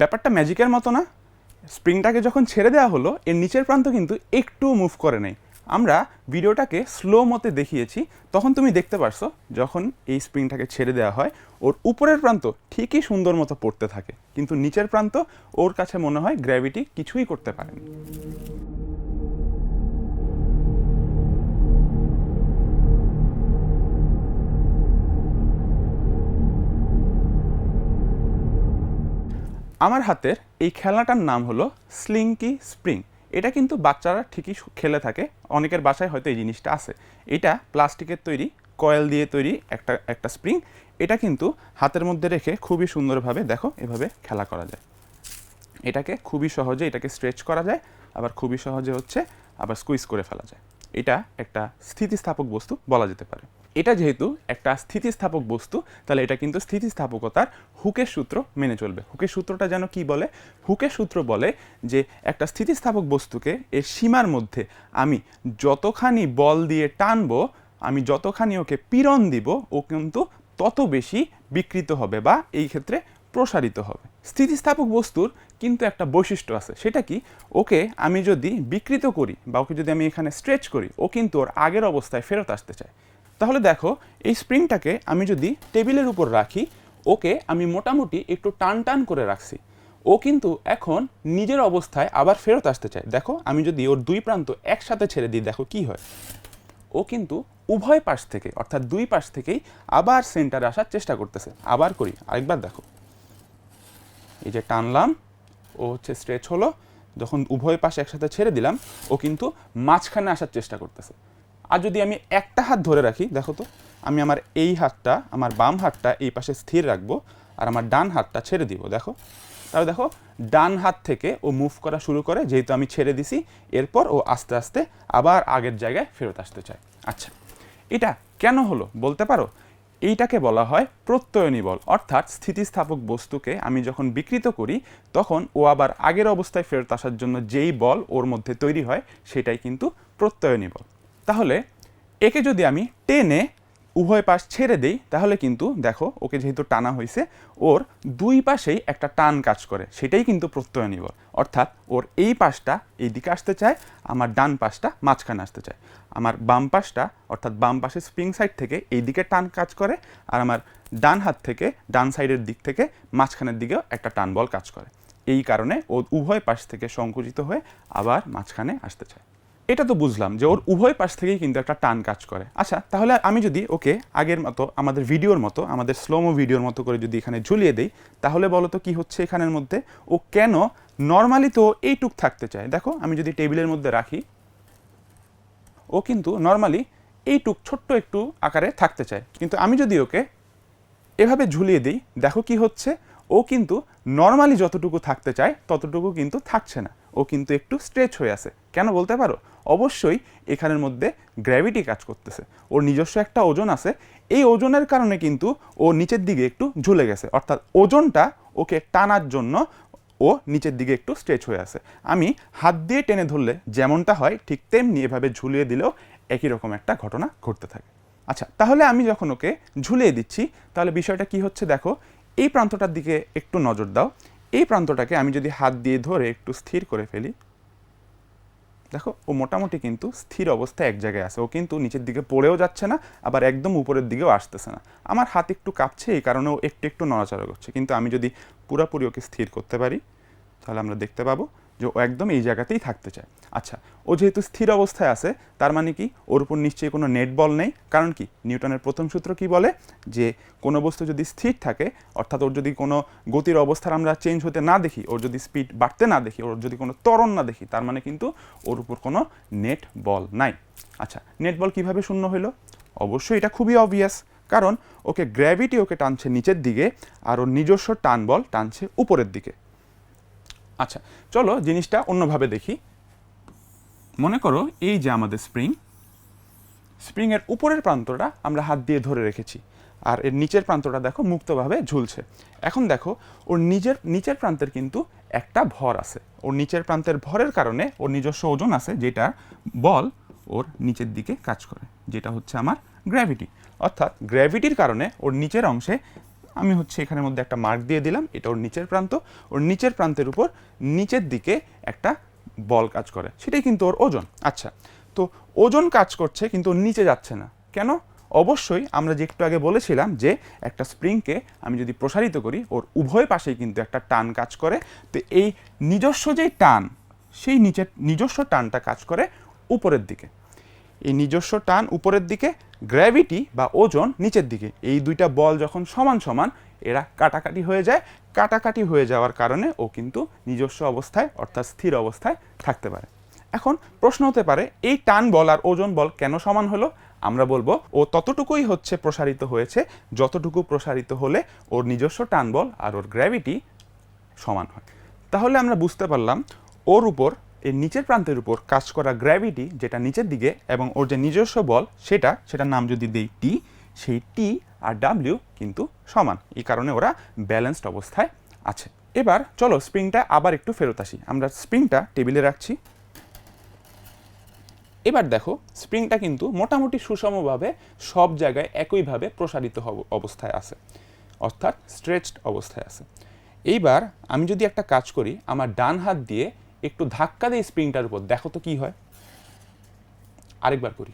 ব্যাপারটা ম্যাজিকের মতো না। স্প্রিংটাকে যখন ছেড়ে দেওয়া হলো, এর নিচের প্রান্ত কিন্তু একটু মুভ করে নেই। আমরা ভিডিওটাকে স্লো মতে দেখিয়েছি, তখন তুমি দেখতে পারছ যখন এই স্প্রিংটাকে ছেড়ে দেওয়া হয়, ওর উপরের প্রান্ত ঠিকই সুন্দর মতো পড়তে থাকে, কিন্তু নিচের প্রান্ত ওর কাছে মনে হয় গ্র্যাভিটি কিছুই করতে পারেনি। আমার হাতের এই খেলনাটার নাম হলো স্লিংকি স্প্রিং এটা কিন্তু বাচ্চারা ঠিকই খেলে থাকে। অনেকের বাসায় হয়তো এই জিনিসটা আছে। এটা প্লাস্টিকের তৈরি, কয়েল দিয়ে তৈরি একটা একটা স্প্রিং। এটা কিন্তু হাতের মধ্যে রেখে খুবই সুন্দরভাবে দেখো, এভাবে খেলা করা যায়। এটাকে খুবই সহজে এটাকে স্ট্রেচ করা যায়, আবার খুবই সহজে হচ্ছে আবার স্কুইজ করে ফেলা যায়। এটা একটা স্থিতিস্থাপক বস্তু বলা যেতে পারে। এটা যেহেতু একটা স্থিতিস্থাপক বস্তু, তাহলে এটা কিন্তু স্থিতিস্থাপকতার হুকের সূত্র মেনে চলবে। হুকের সূত্রটা যেন কি বলে? হুকের সূত্র বলে যে একটা স্থিতিস্থাপক বস্তুকে এর সীমার মধ্যে আমি যতখানি বল দিয়ে টানবো, আমি যতখানি ওকে পীড়ন দিব, ও কিন্তু তত বেশি বিকৃত হবে বা এই ক্ষেত্রে প্রসারিত হবে। স্থিতিস্থাপক বস্তুর কিন্তু একটা বৈশিষ্ট্য আছে। সেটা কি? ওকে আমি যদি বিকৃত করি বা ওকে যদি আমি এখানে স্ট্রেচ করি, ও কিন্তু ওর আগের অবস্থায় ফেরত আসতে চায়। তাহলে দেখো, এই স্প্রিংটাকে আমি যদি টেবিলের উপর রাখি, ওকে আমি মোটামুটি একটু টান টান করে রাখছি। ও কিন্তু এখন নিজের অবস্থায় আবার ফেরত আসতে চায়। দেখো, আমি যদি ওর দুই প্রান্ত একসাথে ছেড়ে দিই, দেখো কি হয়। ও কিন্তু উভয় পাশ থেকে, অর্থাৎ দুই পাশ থেকেই আবার সেন্টারে আসার চেষ্টা করতেছে। আবার করি, আরেকবার দেখো। এই যে টানলাম, ও হচ্ছে স্ট্রেচ হলো। যখন উভয় পাশে একসাথে ছেড়ে দিলাম, ও কিন্তু মাঝখানে আসার চেষ্টা করতেছে। আর যদি আমি একটা হাত ধরে রাখি, দেখো তো, আমি আমার এই হাতটা, আমার বাম হাতটা এই পাশে স্থির রাখব আর আমার ডান হাতটা ছেড়ে দিব, দেখো। তাহলে দেখো, ডান হাত থেকে ও মুভ করা শুরু করে, যেহেতু আমি ছেড়ে দিছি, এরপর ও আস্তে আস্তে আবার আগের জায়গায় ফেরত আসতে চায়। আচ্ছা এটা কেন হলো বলতে পারো? এইটাকে বলা হয় প্রত্যয়নী বল, অর্থাৎ স্থিতিস্থাপক বস্তুকে আমি যখন বিকৃত করি, তখন ও আবার আগের অবস্থায় ফেরত আসার জন্য যেই বল ওর মধ্যে তৈরি হয়, সেটাই কিন্তু প্রত্যয়নী বল। তাহলে একে যদি আমি টেনে উভয় পাশ ছেড়ে দেই, তাহলে কিন্তু দেখো ওকে যেহেতু টানা হয়েছে ওর দুই পাশেই একটা টান কাজ করে, সেটাই কিন্তু প্রত্যয় বল অর্থাৎ ওর এই পাশটা এই দিকে আসতে চায়, আমার ডান পাশটা মাঝখানে আসতে চায়। আমার বাম পাশটা, অর্থাৎ বাম পাশে স্প্রিং সাইড থেকে এই দিকে টান কাজ করে, আর আমার ডান হাত থেকে, ডান সাইডের দিক থেকে মাঝখানের দিকেও একটা টান বল কাজ করে। এই কারণে ও উভয় পাশ থেকে সংকুচিত হয়ে আবার মাঝখানে আসতে চায়। এটা তো বুঝলাম যে ওর উভয় পাশ থেকেই কিন্তু একটা টান কাজ করে। আচ্ছা তাহলে আমি যদি ওকে আগের মতো, আমাদের ভিডিওর মতো, আমাদের স্লোমো ভিডিওর মতো করে যদি এখানে ঝুলিয়ে দেই, তাহলে বলো তো কি হচ্ছে এখানের মধ্যে? ও কেন নর্মালি তো এইটুক থাকতে চায়? দেখো, আমি যদি টেবিলের মধ্যে রাখি, ও কিন্তু নর্মালি এইটুক ছোট্ট একটু আকারে থাকতে চায়। কিন্তু আমি যদি ওকে এভাবে ঝুলিয়ে দিই, দেখো কি হচ্ছে? ও কিন্তু নর্মালি যতটুকু থাকতে চায়, ততটুকু কিন্তু থাকছে না। ও কিন্তু একটু স্ট্রেচ হয়ে আছে। কেন বলতে পারো? অবশ্যই এখানের মধ্যে গ্র্যাভিটি কাজ করতেছে। ওর নিজস্ব একটা ওজন আছে। এই ওজনের কারণে কিন্তু ও নিচের দিকে একটু ঝুলে গেছে। অর্থাৎ ওজনটা ওকে টানার জন্য ও নিচের দিকে একটু স্ট্রেচ হয়ে আছে। আমি হাত দিয়ে টেনে ধরলে যেমনটা হয় ঠিক তেমনি এভাবে ঝুলিয়ে দিলেও একই রকম একটা ঘটনা ঘটতে থাকে। আচ্ছা তাহলে আমি যখন ওকে ঝুলিয়ে দিচ্ছি, তাহলে বিষয়টা কি হচ্ছে দেখো? এই প্রান্তটার দিকে একটু নজর দাও। এই প্রান্তটাকে আমি যদি হাত দিয়ে ধরে একটু স্থির করে ফেলি দেখো, ও মোটামুটি কিন্তু স্থির অবস্থায় এক জায়গায় আছে। ও কিন্তু নিচের দিকে পড়েও যাচ্ছে না, আবার একদম উপরের দিকেও আসতেছে না। আমার হাত একটু কাঁপছে, এই কারণে ও একটু একটু নড়াচড়া করছে। কিন্তু আমি যদি পুরোপুরি ওকে স্থির করতে পারি, তাহলে আমরা দেখতে পাবো যে ও একদম এই জায়গাতেই থাকতে চায়। আচ্ছা ও যেহেতু স্থির অবস্থায় আছে, তার মানে কি? ওর উপর নিশ্চয়ই কোনো নেট বল নেই। কারণ কি? নিউটনের প্রথম সূত্র কি বলে? যে কোনো বস্তু যদি স্থির থাকে, অর্থাৎ ওর যদি কোনো গতির অবস্থার আমরা চেঞ্জ হতে না দেখি, ওর যদি স্পিড বাড়তে না দেখি, ওর যদি কোনো ত্বরণ না দেখি, তার মানে কিন্তু ওর উপর কোনো নেট বল নাই। আচ্ছা নেট বল কীভাবে শূন্য হলো অবশ্যই এটা খুবই অবভিয়াস কারণ ওকে গ্র্যাভিটি ওকে টানছে নিচের দিকে, আর ওর নিজস্ব টান বল টানছে উপরের দিকে। আচ্ছা চলো জিনিসটা অন্যভাবে দেখি। মনে করো এই যে আমাদের স্প্রিং স্প্রিংয়ের উপরের প্রান্তটা আমরা হাত দিয়ে ধরে রেখেছি, আর এর নিচের প্রান্তটা দেখো মুক্তভাবে ঝুলছে। এখন দেখো, ওর নিজের, নিচের প্রান্তের কিন্তু একটা ভর আছে। ওর নিচের প্রান্তের ভরের কারণে ওর নিজস্ব ওজন আছে, যেটা বল ওর নিচের দিকে কাজ করে, যেটা হচ্ছে আমার গ্র্যাভিটি অর্থাৎ গ্র্যাভিটির কারণে ওর নিচের অংশে আমি হচ্ছে এখানের মধ্যে একটা মার্ক দিয়ে দিলাম, এটা ওর নিচের প্রান্ত। ওর নিচের প্রান্তের উপর নিচের দিকে একটা বল কাজ করে, সেটাই কিন্তু ওর ওজন। আচ্ছা তো ওজন কাজ করছে কিন্তু নিচে যাচ্ছে না। কেন? অবশ্যই আমরা যে একটু আগে বলেছিলাম যে একটা স্প্রিংকে আমি যদি প্রসারিত করি, ওর উভয় পাশেই কিন্তু একটা টান কাজ করে। তো এই নিজস্ব যেই টান, সেই নিচের নিজস্ব টানটা কাজ করে উপরের দিকে। এই নিজস্ব টান উপরের দিকে গ্র্যাভিটি বা ওজন নিচের দিকে। এই দুইটা বল যখন সমান সমান, এরা কাটাকাটি হয়ে যায়। কাটাকাটি হয়ে যাওয়ার কারণে ও কিন্তু নিজস্ব অবস্থায়, অর্থাৎ স্থির অবস্থায় থাকতে পারে। এখন প্রশ্ন হতে পারে, এই টান বল আর ওজন বল কেন সমান হলো? আমরা বলব, ও ততটুকুই হচ্ছে প্রসারিত হয়েছে, যতটুকু প্রসারিত হলে ওর নিজস্ব টান বল আর ওর গ্র্যাভিটি সমান হয়। তাহলে আমরা বুঝতে পারলাম, ওর উপর এর নিচের প্রান্তের উপর কাজ করা গ্র্যাভিটি যেটা নিচের দিকে এবং ওর যে নিজস্ব বল সেটা, সেটার নাম যদি দেই টি সেই টি আর ডাব্লিউ কিন্তু সমান। এই কারণে ওরা ব্যালেন্সড অবস্থায় আছে। এবার চলো স্প্রিংটা আবার একটু ফেরত আসি। আমরা স্প্রিংটা টেবিলে রাখছি। এবার দেখো স্প্রিংটা কিন্তু মোটামুটি সুষমভাবে সব জায়গায় একইভাবে প্রসারিত অবস্থায় আছে। অর্থাৎ স্ট্রেচড অবস্থায় আছে। এইবার আমি যদি একটা কাজ করি, আমার ডান হাত দিয়ে একটু ধাক্কা দিই স্প্রিংটার উপর। দেখো তো কি হয়। আরেকবার করি।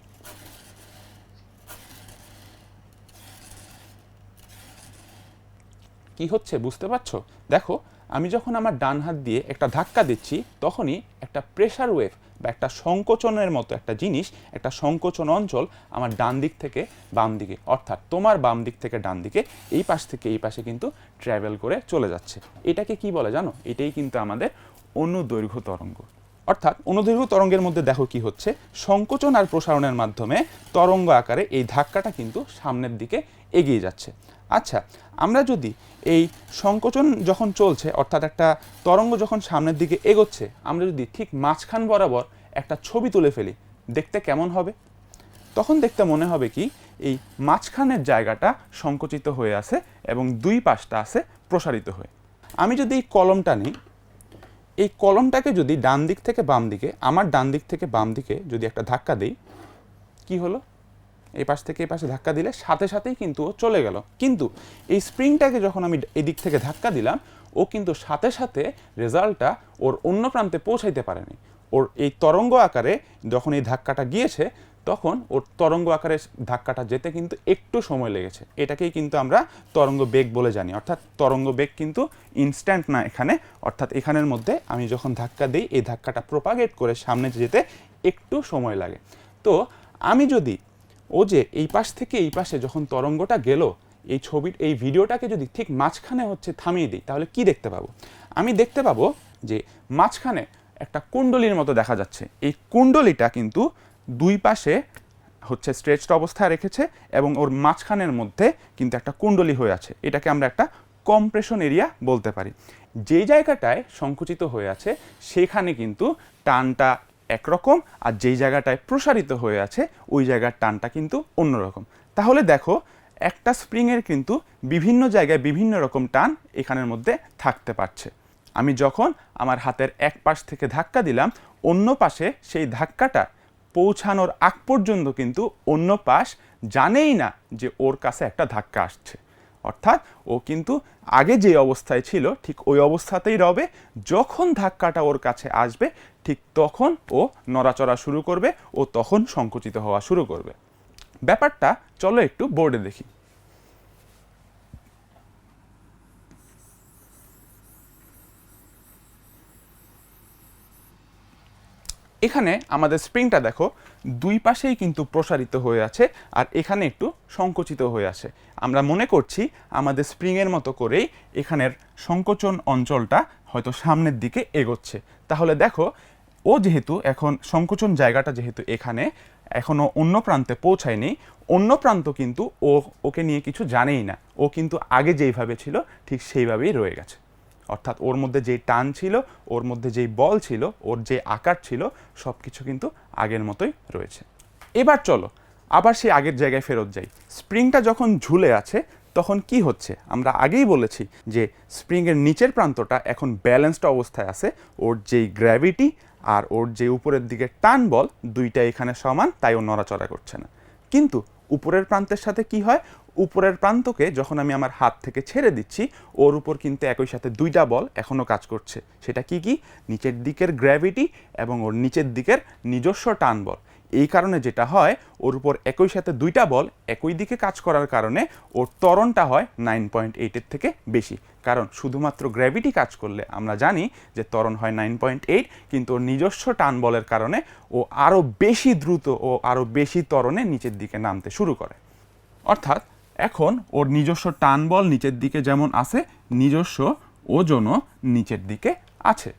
কি হচ্ছে বুঝতে পারছ? দেখো, আমি যখন আমার ডান হাত দিয়ে একটা ধাক্কা দিচ্ছি, তখনই একটা প্রেসার ওয়েভ বা একটা সংকোচনের মতো একটা জিনিস, একটা সংকোচন অঞ্চল আমার ডান দিক থেকে বাম দিকে, অর্থাৎ তোমার বাম দিক থেকে ডান দিকে, এই পাশ থেকে এই পাশে কিন্তু ট্রাভেল করে চলে যাচ্ছে। এটাকে কি বলে জানো? এটাই কিন্তু আমাদের অনুদৈর্ঘ্য তরঙ্গ। অর্থাৎ অনুদৈর্ঘ্য তরঙ্গের মধ্যে দেখো কি হচ্ছে? সংকোচন আর প্রসারণের মাধ্যমে তরঙ্গ আকারে এই ধাক্কাটা কিন্তু সামনের দিকে এগিয়ে যাচ্ছে। আচ্ছা আমরা যদি এই সংকোচন যখন চলছে, অর্থাৎ একটা তরঙ্গ যখন সামনের দিকে এগোচ্ছে, আমরা যদি ঠিক মাঝখান বরাবর একটা ছবি তুলে ফেলি, দেখতে কেমন হবে? তখন দেখতে মনে হবে কি, এই মাঝখানের জায়গাটা সংকুচিত হয়ে আছে এবং দুই পাশটা আছে প্রসারিত হয়ে। আমি যদি এই কলমটা নিই এই কলমটাকে যদি ডান দিক থেকে বাম দিকে, আমার ডান দিক থেকে বাম দিকে যদি একটা ধাক্কা দিই, কি হলো? এই পাশ থেকে এই পাশে ধাক্কা দিলে সাথে সাথেই কিন্তু ও চলে গেল। কিন্তু এই স্প্রিংটাকে যখন আমি এদিক থেকে ধাক্কা দিলাম, ও কিন্তু সাথে সাথে রেজাল্টটা ওর অন্য প্রান্তে পৌঁছাইতে পারেনি। ওর এই তরঙ্গ আকারে যখন এই ধাক্কাটা গিয়েছে তখন ওর তরঙ্গ আকারে ধাক্কাটা যেতে কিন্তু একটু সময় লেগেছে। এটাকেই কিন্তু আমরা তরঙ্গ বেগ বলে জানি। অর্থাৎ তরঙ্গ বেগ কিন্তু ইনস্ট্যান্ট না এখানে। অর্থাৎ এখানের মধ্যে আমি যখন ধাক্কা দিই, এই ধাক্কাটা প্রোপাগেট করে সামনে যেতে একটু সময় লাগে। তো আমি যদি ও যে এই পাশ থেকে এই পাশে যখন তরঙ্গটা গেল, এই ছবি এই ভিডিওটাকে যদি ঠিক মাঝখানে হচ্ছে থামিয়ে দিই, তাহলে কি দেখতে পাবো? আমি দেখতে পাবো যে মাঝখানে একটা কুণ্ডলীর মতো দেখা যাচ্ছে। এই কুণ্ডলীটা কিন্তু দুই পাশে হচ্ছে স্ট্রেচড অবস্থায় রেখেছে এবং ওর মাঝখানের মধ্যে কিন্তু একটা কুণ্ডলি হয়ে আছে। এটাকে আমরা একটা কম্প্রেশন এরিয়া বলতে পারি। যেই জায়গাটায় সংকুচিত হয়ে আছে, সেখানে কিন্তু টানটা একরকম আর যেই জায়গাটায় প্রসারিত হয়ে আছে, ওই জায়গার টানটা কিন্তু অন্যরকম। তাহলে দেখো, একটা স্প্রিংয়ের কিন্তু বিভিন্ন জায়গায় বিভিন্ন রকম টান এখানের মধ্যে থাকতে পারছে। আমি যখন আমার হাতের এক পাশ থেকে ধাক্কা দিলাম, অন্য পাশে সেই ধাক্কাটা পৌঁছানোর আগ পর্যন্ত কিন্তু অন্য পাশ জানেই না যে ওর কাছে একটা ধাক্কা আসছে। অর্থাৎ ও কিন্তু আগে যে অবস্থায় ছিল, ঠিক ওই অবস্থাতেই রবে। যখন ধাক্কাটা ওর কাছে আসবে, ঠিক তখন ও নড়াচড়া শুরু করবে, ও তখন সংকুচিত হওয়া শুরু করবে। ব্যাপারটা চলো একটু বোর্ডে দেখি। এখানে আমাদের স্প্রিংটা দেখো, দুই পাশেই কিন্তু প্রসারিত হয়ে আছে আর এখানে একটু সংকুচিত হয়ে আছে। আমরা মনে করছি আমাদের স্প্রিংয়ের মতো করেই এখানের সংকোচন অঞ্চলটা হয়তো সামনের দিকে এগোচ্ছে। তাহলে দেখো, ও যেহেতু এখন সংকোচন জায়গাটা যেহেতু এখানে, এখনও অন্য প্রান্তে পৌঁছায়নি, অন্য প্রান্ত কিন্তু ও, ওকে নিয়ে কিছু জানেই না। ও কিন্তু আগে যেইভাবে ছিল, ঠিক সেইভাবেই রয়ে গেছে। অর্থাৎ ওর মধ্যে যেই টান ছিল, ওর মধ্যে যেই বল ছিল, ওর যে আকার ছিল সব কিছু কিন্তু আগের মতোই রয়েছে। এবার চলো, আবার সেই আগের জায়গায় ফেরত যাই। স্প্রিংটা যখন ঝুলে আছে, তখন কি হচ্ছে? আমরা আগেই বলেছি যে স্প্রিংয়ের নিচের প্রান্তটা এখন ব্যালেন্সড অবস্থায় আছে, ওর যেই গ্র্যাভিটি আর ওর যে উপরের দিকে টান বল দুইটা এখানে সমান, তাই ও নড়াচড়া করছে না। কিন্তু উপরের প্রান্তের সাথে কি হয়? উপরের প্রান্তকে যখন আমি আমার হাত থেকে ছেড়ে দিচ্ছি, ওর উপর কিন্তু একই সাথে দুইটা বল এখনও কাজ করছে। সেটা কি কি? নিচের দিকের গ্র্যাভিটি এবং ওর নিচের দিকের নিজস্ব টান বল। এই কারণে যেটা হয়, ওর উপর একই সাথে দুইটা বল একই দিকে কাজ করার কারণে ওর ত্বরণটা হয় নাইন পয়েন্ট এইটের থেকে বেশি। কারণ শুধুমাত্র গ্র্যাভিটি কাজ করলে আমরা জানি যে ত্বরণ হয় নাইন পয়েন্ট এইট কিন্তু ওর নিজস্ব টান বলের কারণে ও আরও বেশি দ্রুত ও আরও বেশি ত্বরণে নিচের দিকে নামতে শুরু করে। অর্থাৎ এখন ওর নিজস্ব টান বল নিচের দিকে যেমন আছে, নিজস্ব ওজনও নিচের দিকে আছে।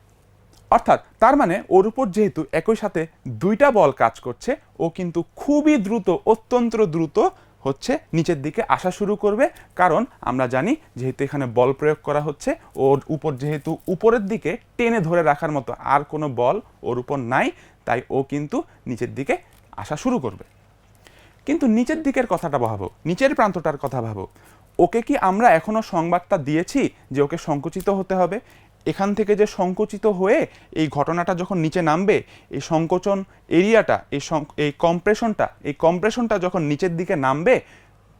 অর্থাৎ তার মানে ওর উপর যেহেতু একই সাথে দুইটা বল কাজ করছে, ও কিন্তু খুবই দ্রুত, অত্যন্ত দ্রুত হচ্ছে নিচের দিকে আসা শুরু করবে। কারণ আমরা জানি যেহেতু এখানে বল প্রয়োগ করা হচ্ছে, ওর উপর যেহেতু উপরের দিকে টেনে ধরে রাখার মতো আর কোনো বল ওর উপর নাই, তাই ও কিন্তু নিচের দিকে আসা শুরু করবে। কিন্তু নিচের দিকের কথাটা ভাবো, নিচের প্রান্তটার কথা ভাবো। ওকে কি আমরা এখনও সংবাদটা দিয়েছি যে ওকে সংকুচিত হতে হবে? এখান থেকে যে সংকুচিত হয়ে এই ঘটনাটা যখন নিচে নামবে, এই সংকোচন এরিয়াটা, এই এই কম্প্রেশনটা এই কম্প্রেশনটা যখন নিচের দিকে নামবে,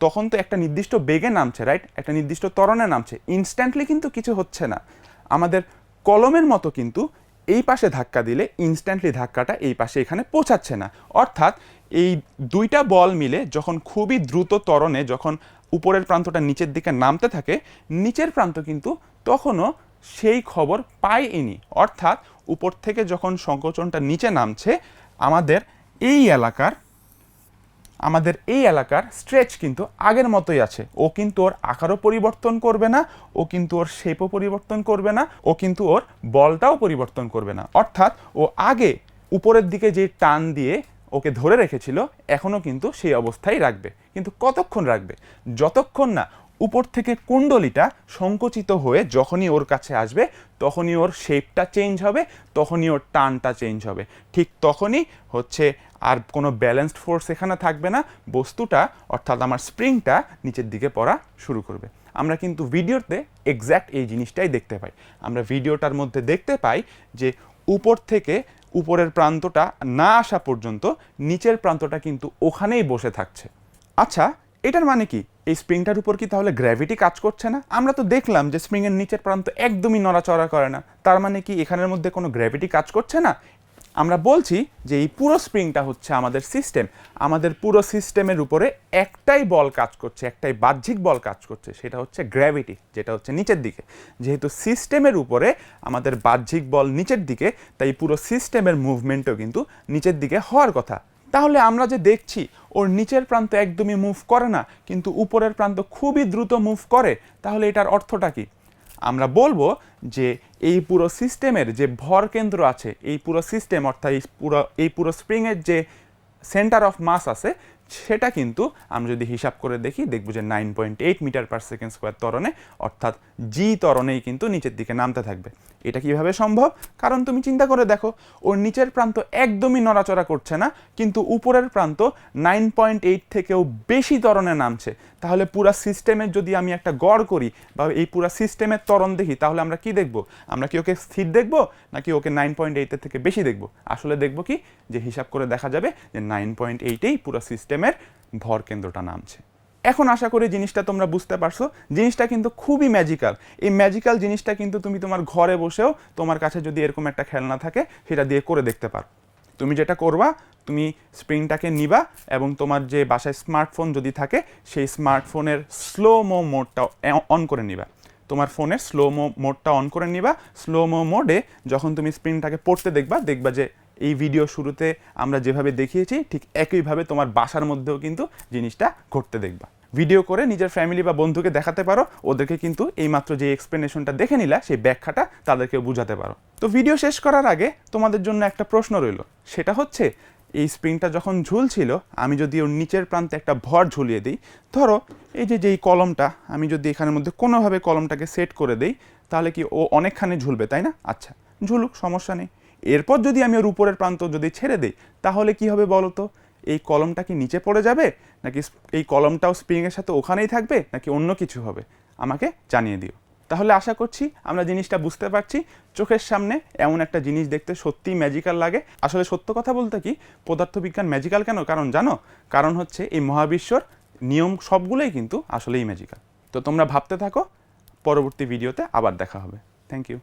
তখন তো একটা নির্দিষ্ট বেগে নামছে রাইট একটা নির্দিষ্ট তরণে নামছে। ইনস্ট্যান্টলি কিন্তু কিছু হচ্ছে না। আমাদের কলমের মতো কিন্তু এই পাশে ধাক্কা দিলে ইনস্ট্যান্টলি ধাক্কাটা এই পাশে এখানে পৌঁছাচ্ছে না। অর্থাৎ এই দুইটা বল মিলে যখন খুবই দ্রুত তরণে যখন উপরের প্রান্তটা নিচের দিকে নামতে থাকে, নিচের প্রান্ত কিন্তু তখনও সেই খবর পায়নি অর্থাৎ উপর থেকে যখন সংকোচনটা নিচে নামছে, আমাদের এই এলাকার আমাদের এই এলাকার স্ট্রেচ কিন্তু আগের মতোই আছে। ও কিন্তু ওর আকারও পরিবর্তন করবে না, ও কিন্তু ওর শেপও পরিবর্তন করবে না, ও কিন্তু ওর বলটাও পরিবর্তন করবে না। অর্থাৎ ও আগে উপরের দিকে যে টান দিয়ে ওকে ধরে রেখেছিল এখনও কিন্তু সেই অবস্থায় রাখবে। কিন্তু কতক্ষণ রাখবে? যতক্ষণ না উপর থেকে কুণ্ডলিটা সংকুচিত হয়ে যখনই ওর কাছে আসবে, তখনই ওর শেপটা চেঞ্জ হবে, তখনই ওর টানটা চেঞ্জ হবে। ঠিক তখনই হচ্ছে আর কোনো ব্যালেন্সড ফোর্স এখানে থাকবে না। বস্তুটা, অর্থাৎ আমার স্প্রিংটা নিচের দিকে পড়া শুরু করবে। আমরা কিন্তু ভিডিওতে এক্স্যাক্ট এই জিনিসটাই দেখতে পাই। আমরা ভিডিওটার মধ্যে দেখতে পাই যে উপর থেকে উপরের প্রান্তটা না আসা পর্যন্ত নিচের প্রান্তটা কিন্তু ওখানেই বসে থাকছে। আচ্ছা এটার মানে কি? এই স্প্রিংটার উপর কি তাহলে গ্র্যাভিটি কাজ করছে না? আমরা তো দেখলাম যে স্প্রিংয়ের নিচের প্রান্ত একদমই নড়াচড়া করে না। তার মানে কি এখানের মধ্যে কোনো গ্র্যাভিটি কাজ করছে না? আমরা বলছি যে এই পুরো স্প্রিংটা হচ্ছে আমাদের সিস্টেম। আমাদের পুরো সিস্টেমের উপরে একটাই বল কাজ করছে, একটাই বাহ্যিক বল কাজ করছে, সেটা হচ্ছে গ্র্যাভিটি, যেটা হচ্ছে নিচের দিকে। যেহেতু সিস্টেমের উপরে আমাদের বাহ্যিক বল নিচের দিকে, তাই পুরো সিস্টেমের মুভমেন্টও কিন্তু নিচের দিকে হওয়ার কথা। তাহলে আমরা যে দেখছি, ওর নিচের প্রান্ত একদমই মুভ করে না, কিন্তু উপরের প্রান্ত খুবই দ্রুত মুভ করে, তাহলে এটার অর্থটা কি? আমরা বলব যে এই পুরো সিস্টেমের যে ভর কেন্দ্র আছে, এই পুরো সিস্টেম অর্থাৎ এই পুরো এই পুরো স্প্রিংয়ের যে সেন্টার অফ মাস আছে সেটা কিন্তু আমরা যদি হিসাব করে দেখি, দেখব যে nine point eight metre per second square ত্বরণে, অর্থাৎ জি ত্বরণেই কিন্তু নিচের দিকে নামতে থাকবে। এটা কীভাবে সম্ভব? কারণ তুমি চিন্তা করে দেখো, ওর নিচের প্রান্ত একদমই নড়াচড়া করছে না, কিন্তু উপরের প্রান্ত নাইন পয়েন্ট এইট থেকেও বেশি ত্বরণে নামছে। তাহলে পুরা সিস্টেমের যদি আমি একটা গড় করি বা এই পুরা সিস্টেমের ত্বরণ দেখি, তাহলে আমরা কি দেখব? আমরা কি ওকে স্থির দেখব, নাকি ওকে নাইন পয়েন্ট এইটের থেকে বেশি দেখব? আসলে দেখব কি? যে হিসাব করে দেখা যাবে যে নাইন পয়েন্ট এইটেই পুরো সিস্টেমের ভর কেন্দ্রটা নামছে। এখন আশা করি জিনিসটা তোমরা বুঝতে পারছ, জিনিসটা কিন্তু খুবই ম্যাজিক্যাল এই ম্যাজিক্যাল জিনিসটা কিন্তু তুমি তোমার ঘরে বসেও তোমার কাছে যদি এরকম একটা খেলনা থাকে, সেটা দিয়ে করে দেখতে পারো। তুমি যেটা করবা, তুমি স্প্রিংটাকে নিবা এবং তোমার যে বাসায় স্মার্টফোন যদি থাকে, সেই স্মার্টফোনের স্লো মো মোডটা অন করে নিবা। তোমার ফোনের স্লো মো মোডটা অন করে নিবা। স্লো মো মোডে যখন তুমি স্প্রিংটাকে পড়তে দেখবা দেখবা যে এই ভিডিও শুরুতে আমরা যেভাবে দেখিয়েছি, ঠিক একইভাবে তোমার বাসার মধ্যেও কিন্তু জিনিসটা ঘটতে দেখবা। ভিডিও করে নিজের ফ্যামিলি বা বন্ধুকে দেখাতে পারো, ওদেরকে কিন্তু এইমাত্র যে এক্সপ্লেনেশনটা দেখে নিলা, সেই ব্যাখ্যাটা তাদেরকে বোঝাতে পারো। তো ভিডিও শেষ করার আগে তোমাদের জন্য একটা প্রশ্ন রইল। সেটা হচ্ছে, এই স্প্রিংটা যখন ঝুলছিল, আমি যদি ওর নিচের প্রান্তে একটা ভর ঝুলিয়ে দিই, ধরো এই যে যেই কলমটা, আমি যদি এখানের মধ্যে কোনোভাবে কলমটাকে সেট করে দিই, তাহলে কি ও অনেকখানি ঝুলবে, তাই না? আচ্ছা ঝুলুক, সমস্যা নেই। এরপর যদি আমি ওর উপরের প্রান্ত যদি ছেড়ে দিই, তাহলে কি হবে বলো তো এই কলমটা কি নিচে পড়ে যাবে? নাকি এই কলমটাও স্প্রিংয়ের সাথে ওখানেই থাকবে? নাকি অন্য কিছু হবে? আমাকে জানিয়ে দিও। তাহলে আশা করছি আমরা জিনিসটা বুঝতে পারছি। চোখের সামনে এমন একটা জিনিস দেখতে সত্যিই ম্যাজিক্যাল লাগে। আসলে সত্য কথা বলতে কি, পদার্থবিজ্ঞান ম্যাজিক্যাল কেন? কারণ জানো? কারণ হচ্ছে এই মহাবিশ্বর নিয়ম সবগুলোই কিন্তু আসলেই ম্যাজিক্যাল তো তোমরা ভাবতে থাকো, পরবর্তী ভিডিওতে আবার দেখা হবে। Thank you